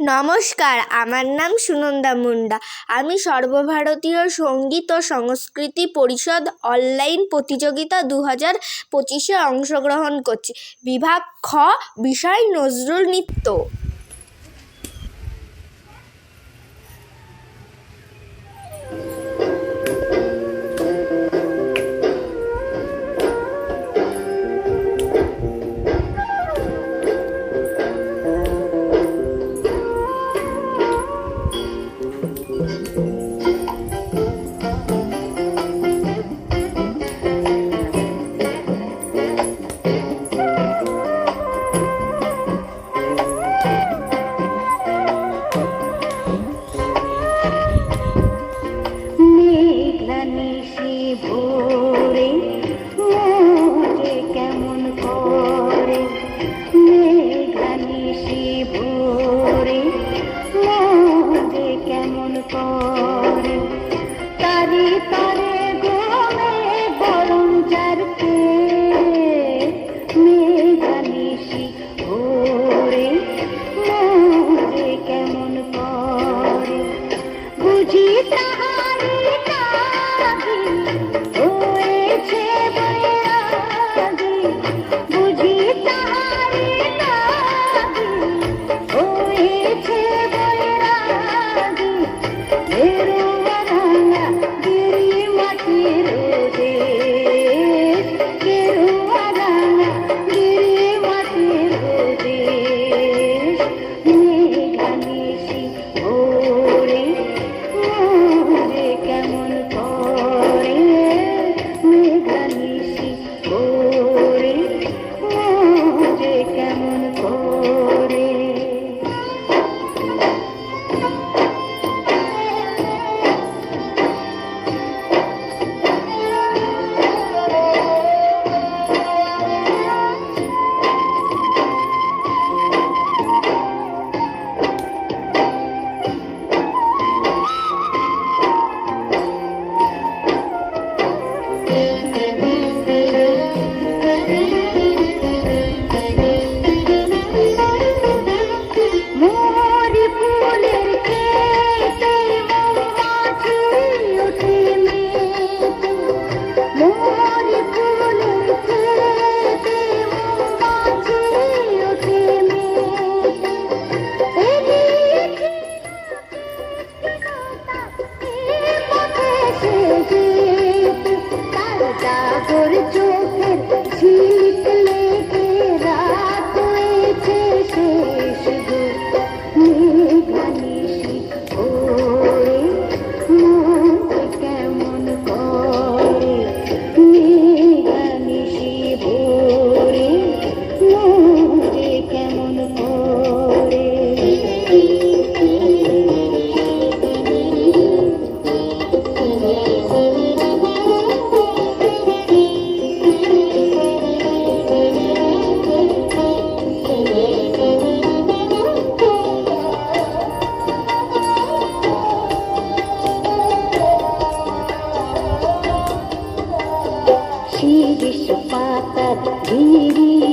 নমস্কার, আমার নাম সুনন্দা মুন্ডা। আমি সর্বভারতীয় সংগীত ও সংস্কৃতি পরিষদ অনলাইন প্রতিযোগিতা দু হাজার পঁচিশে অংশগ্রহণ করছি। বিভাগ খ, বিষয় নজরুল নৃত্য। পর তারি सीरिस पाता धीरे